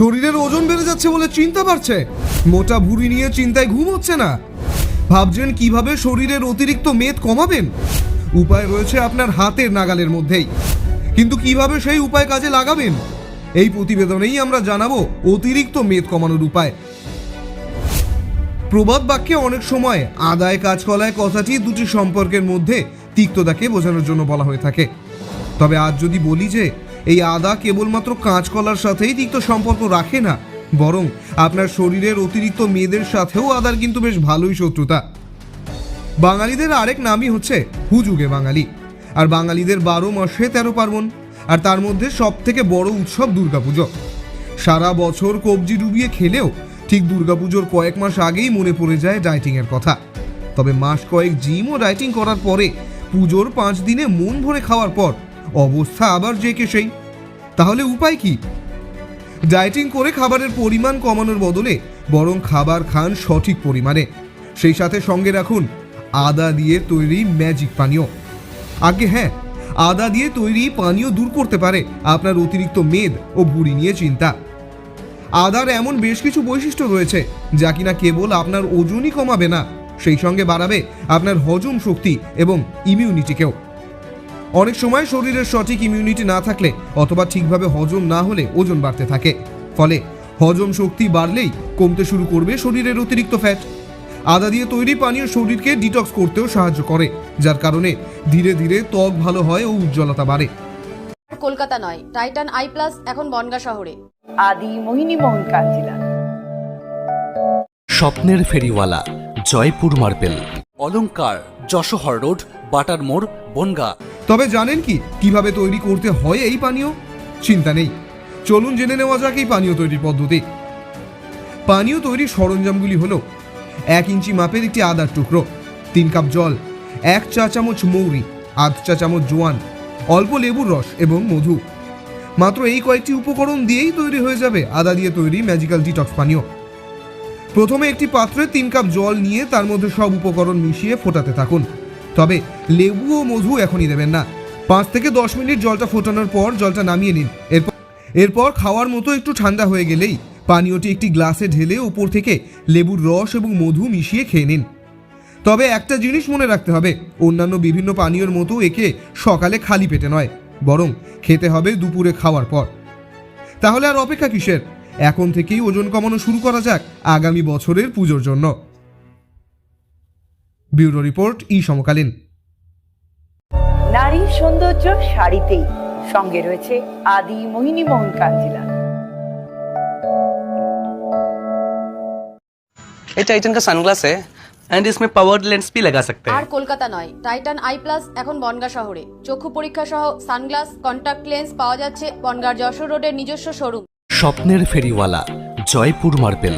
শরীরের ওজন বেড়ে যাচ্ছে বলে চিন্তা বাড়ছে। মোটা ভুঁড়ি নিয়ে চিন্তায় ঘুম হচ্ছে না। ভাবছেন কীভাবে শরীরের অতিরিক্ত মেদ কমাবেন? উপায় রয়েছে আপনার হাতের নাগালের মধ্যেই। কিন্তু কীভাবে সেই উপায় কাজে লাগাবেন? এই প্রতিবেদনেই আমরা জানাব অতিরিক্ত মেদ কমানোর উপায়। প্রবাদ বাক্যে অনেক সময় আদায়, কাজকলায়, কথাটি দুটি সম্পর্কের মধ্যে তিক্ততাকে বোঝানোর জন্য বলা হয়ে থাকে। তবে আজ যদি বলি যে এই আদা কেবলমাত্র কাঁচকলার সাথেই তিক্ত সম্পর্ক রাখে না, বরং আপনার শরীরের অতিরিক্ত মেয়েদের সাথেও আদার কিন্তু বেশ ভালোই শত্রুতা। বাঙালিদের আরেক নামই হচ্ছে হুজুগে বাঙালি। আর বাঙালিদের বারো মাসে তেরো পার্বণ, আর তার মধ্যে সব থেকে বড় উৎসব দুর্গাপুজো। সারা বছর কবজি ডুবিয়ে খেলেও ঠিক দুর্গাপুজোর কয়েক মাস আগেই মনে পড়ে যায় ডায়েটিংয়ের কথা। তবে মাস কয়েক জিম ও ডায়েটিং করার পরে পুজোর পাঁচ দিনে মন ভরে খাওয়ার পর অবস্থা আবার যে কে সেই। তাহলে উপায় কি? ডায়েটিং করে খাবারের পরিমাণ কমানোর বদলে বরং খাবার খান সঠিক পরিমাণে। সেই সাথে সঙ্গে রাখুন, আদা দিয়ে তৈরি ম্যাজিক পানীয়। আগে হ্যাঁ আদা দিয়ে তৈরি পানীয় দূর করতে পারে আপনার অতিরিক্ত মেদ ও ভুঁড়ি নিয়ে চিন্তা। আদার এমন বেশ কিছু বৈশিষ্ট্য রয়েছে যা কিনা কেবল আপনার ওজনই কমাবে না, সেই সঙ্গে বাড়াবে আপনার হজম শক্তি এবং ইমিউনিটিকেও অনেক সময় শরীরের সঠিক ইমিউনিটি না থাকলে অথবা ঠিকভাবে হজম না হলে ওজন বাড়তে থাকে। ফলে হজম শক্তি বাড়লেই কমতে শুরু করবে শরীরের অতিরিক্ত ফ্যাট আদা দিয়ে তৈরি পানীয় শরীরকে ডিটক্স করতেও সাহায্য করে যার কারণে ধীরে ধীরে ত্বক ভালো হয় ও উজ্জ্বলতা বাড়ে। কলকাতা নয় টাইটান আই প্লাস এখন বনগা শহরে। আদি মোহিনী মোহন কাঞ্জিলা স্বপ্নের ফেরিওয়ালা জয়পুর মার্বেল। অলংকার যশোহর রোড বাটার মোড় বনগা। তবে জানেন কি, কীভাবে তৈরি করতে হয় এই পানীয়? চিন্তা নেই। চলুন জেনে নেওয়া যাক এই পানীয় তৈরির পদ্ধতি। পানীয় তৈরির সরঞ্জামগুলি হলো, এক ইঞ্চি মাপের একটি আদার টুকরো, তিন কাপ জল, এক চা চামচ মৌরি, আধ চা চামচ জোয়ান, অল্প লেবুর রস এবং মধু। মাত্র এই কয়েকটি উপকরণ দিয়েই তৈরি হয়ে যাবে আদা দিয়ে তৈরি ম্যাজিক্যাল ডিটক্স পানীয়। প্রথমে একটি পাত্রে তিন কাপ জল নিয়ে তার মধ্যে সব উপকরণ মিশিয়ে ফোটাতে থাকুন। তবে লেবু ও মধু এখনই দেবেন না। পাঁচ থেকে দশ মিনিট জলটা ফোটানোর পর জলটা নামিয়ে নিন। এরপর এরপর খাওয়ার মতো একটু ঠান্ডা হয়ে গেলেই পানীয়টি একটি গ্লাসে ঢেলে উপর থেকে লেবুর রস এবং মধু মিশিয়ে খেয়ে নিন। তবে একটা জিনিস মনে রাখতে হবে, অন্যান্য বিভিন্ন পানীয়র মতো একে সকালে খালি পেটে নয়, বরং খেতে হবে দুপুরে খাওয়ার পর। তাহলে আর অপেক্ষা কিসের? এখন থেকেই ওজন কমানো শুরু করা যাক আগামী বছরের পুজোর জন্য। ব্যুরো রিপোর্ট ই সমকালীন নারীর সৌন্দর্য শাড়িতেই সঙ্গে রয়েছে আদি মোহিনী মোহন কাঞ্জিলা ये टाइटन का सनग्लास है एंड इसमें पावर्ड लेंस भी लगा सकते আর हैं কলকাতা নয় টাইটান আই প্লাস এখন বনগা শহরে চক্ষু পরীক্ষা সহ সানগ্লাস কন্টাক্ট লেন্স পাওয়া যাচ্ছে বনগার যশোর রোডের নিজস্ব শোরুম স্বপ্নের ফেরিওয়ালা জয়পুর মার্বেল